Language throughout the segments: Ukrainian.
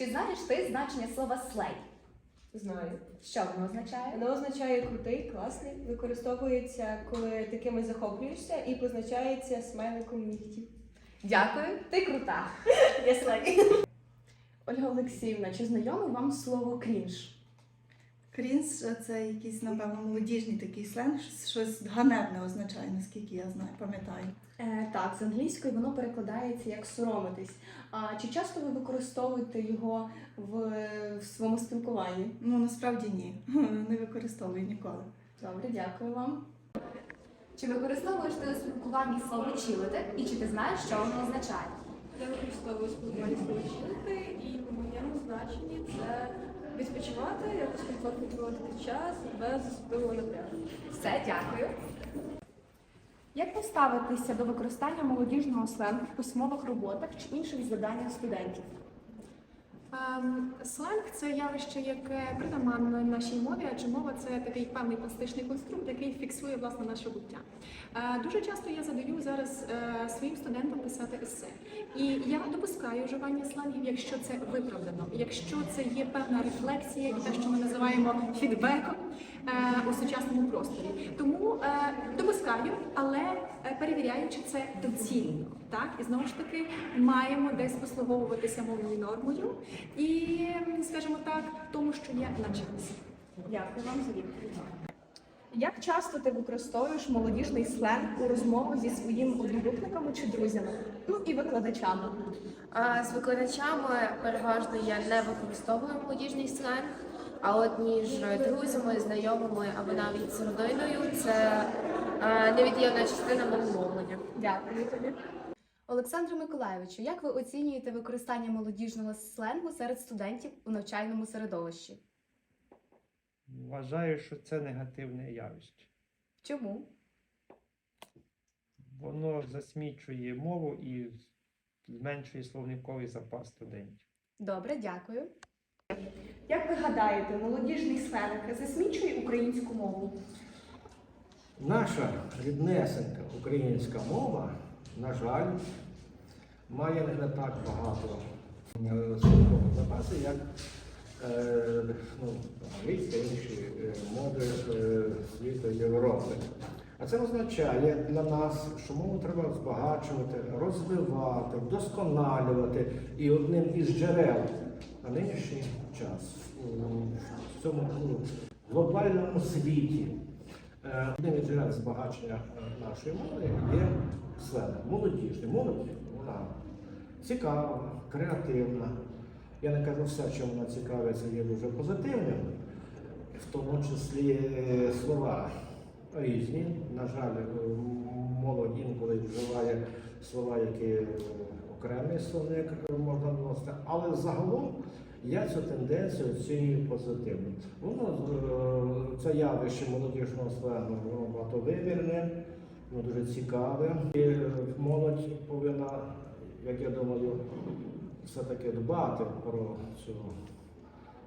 Чи знаєш ти значення слова слей? Знаю. Що воно означає? Воно означає крутий, класний, використовується, коли такими захоплюєшся, і позначається смайликом нігтів. Дякую, ти крута. Я слей. Ольга Олексіївна, чи знайоме вам слово крінж? Крінж це якийсь, напевно, молодіжний такий сленг, щось ганебне означає, наскільки я знаю, пам'ятаю. Е, так, з англійської воно перекладається як соромитись. А чи часто ви використовуєте його в, в своєму спілкуванні? Ну насправді ні, не використовую ніколи. Добре, дякую вам. Чи використовуєш ти у спілкуванні слово чилити? І чи ти знаєш, що воно означає? Я використовую спілкування сполучити, і в моєму значенні це відпочивати, якось комфортно проводити час без особливого напрягу. Все, дякую. Як поставитися до використання молодіжного сленгу в письмових роботах чи інших завданнях студентів? Ем, Сленг це явище, яке притаманне нашій мові, адже мова це такий певний пластичний конструкт, який фіксує власне наше буття. Е, Дуже часто я задаю зараз е, своїм студентам писати есе. І я допускаю вживання сленгів, якщо це виправдано, якщо це є певна рефлексія і те, що ми називаємо фідбеком е, у сучасному просторі. Е, допускаю, але е, перевіряю, чи це доцільно. Так, і знову ж таки маємо десь послуговуватися мовною нормою і, скажімо так, тому, що є на часі. Дякую вам за відповідь. Як часто ти використовуєш молодіжний сленг у розмовах зі своїми одногрупниками чи друзями? Ну і викладачами? А з викладачами переважно я не використовую молодіжний сленг, а от між друзями, знайомими або навіть з родиною це е, невід'ємна частина мого мовлення. Дякую тобі. Олександре Миколайовичу, як ви оцінюєте використання молодіжного сленгу серед студентів у навчальному середовищі? Вважаю, що це негативне явище. Чому? Воно засмічує мову і зменшує словниковий запас студентів. Добре, дякую. Як ви гадаєте, молодіжний сленг засмічує українську мову? Наша ріднесенька українська мова, на жаль, має не так багато е, словного запасу, як е, ну, англійська інші е, мови е, світу Європи. А це означає для нас, що мову треба збагачувати, розвивати, вдосконалювати. І одним із джерел на нинішній час у цьому глобальному світі. Е, Одним із джерел збагачення нашої мови є сленг. Молодіжний. Молодь вона цікава, креативна. Я не кажу все, чим вона цікавиться, є дуже позитивним, в тому числі е, слова різні. На жаль, молодь інколи вживає слова, які окремий словник можна вносити, але загалом я цю тенденцію оцінюю позитивно. Воно е, це явище молодіжного сленгу багатовимірне, воно дуже цікаве. І молодь повинна, як я думаю, все-таки дбати про цю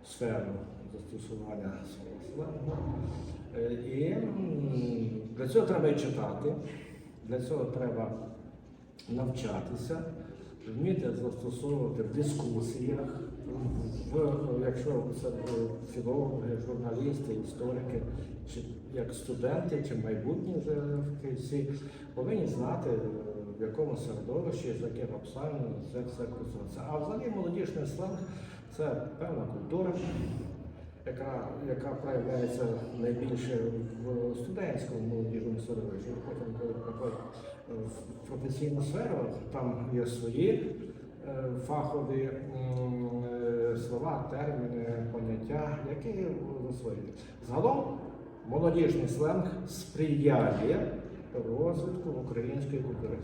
сферу застосування свого. Е, І для цього треба і читати, для цього треба навчатися, вміти застосовувати в дискусіях, в, якщо це філологи, журналісти, історики, чи як студенти, чи майбутні вже фахівці, повинні знати, е, в якому середовищі, з яких обставин це все користується. А взагалі молодіжний сленг це певна культура, яка, яка проявляється найбільше в студентському молодіжному середовищі. Потім, коли приходить в професійну сферу, там є свої е, фахові е, слова, терміни, поняття, які засвоюють. Загалом молодіжний сленг сприяє розвитку української культури.